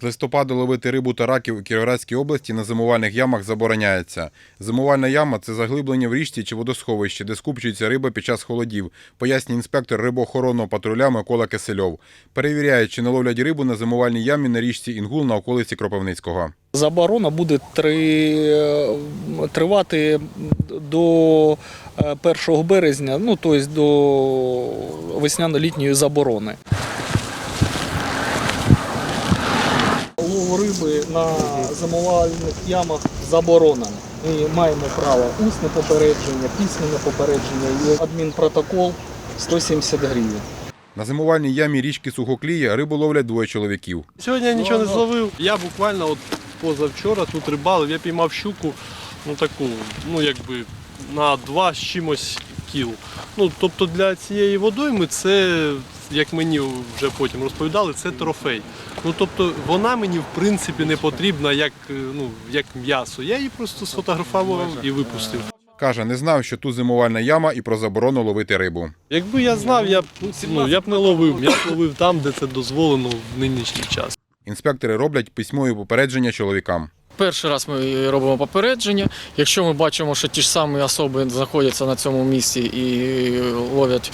З листопада ловити рибу та раків у Кіровоградській області на зимувальних ямах забороняється. Зимувальна яма це заглиблення в річці чи водосховищі, де скупчується риба під час холодів, пояснює інспектор рибоохоронного патруля Микола Кисельов. Перевіряє, чи не ловлять рибу на зимувальній ямі на річці Інгул на околиці Кропивницького. Заборона буде три, тривати до е, 1 березня, ну тобто до весняно-літньої заборони. Лов риби на зимувальних ямах заборонено. Ми маємо право усне попередження, письменне попередження і адмінпротокол 170 гривень. На зимувальній ямі річки Сухоклія рибу ловлять двоє чоловіків. Сьогодні я нічого не зловив. Я буквально от позавчора тут рибалив, я піймав щуку, ну таку, ну якби на два з чимось кіл. Ну, тобто для цієї водойми це, як мені вже потім розповідали, це трофей. Ну тобто вона мені в принципі не потрібна як, е, ну, як м'ясо. Я її просто сфотографував і випустив. Каже, не знав, що тут зимувальна яма і про заборону ловити рибу. Якби я знав, я б, ну, я б не ловив. Я б ловив там, де це дозволено в нинішній час. Інспектори роблять письмові попередження чоловікам. Перший раз ми робимо попередження. Якщо ми бачимо, що ті ж самі особи знаходяться на цьому місці і ловлять,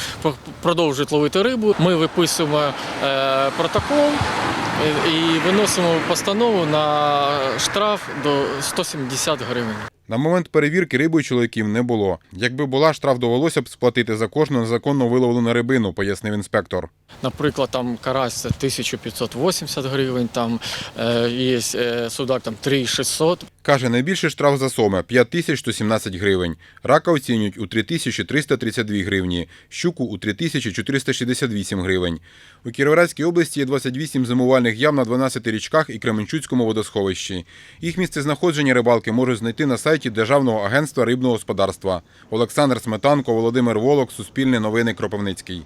продовжують ловити рибу, ми виписуємо е, протокол е, і виносимо постанову на штраф до 170 гривень. На момент перевірки риби чоловіків не було. Якби була, штраф довелося б сплатити за кожну незаконно виловлену рибину, пояснив інспектор. Наприклад, там карась це 1580 гривень, там е, є е, судак там 3600. Каже, найбільший штраф за соме 5117 гривень. Рака оцінюють у 3332 гривні, щуку у 3468 гривень. У Кіровоградській області є 28 зимувальних ям на 12 річках і Кременчуцькому водосховищі. Їх місцезнаходження рибалки можуть знайти на сайті Державного агентства рибного господарства. Олександр Сметанко, Володимир Волок, Суспільне новини Кропивницький.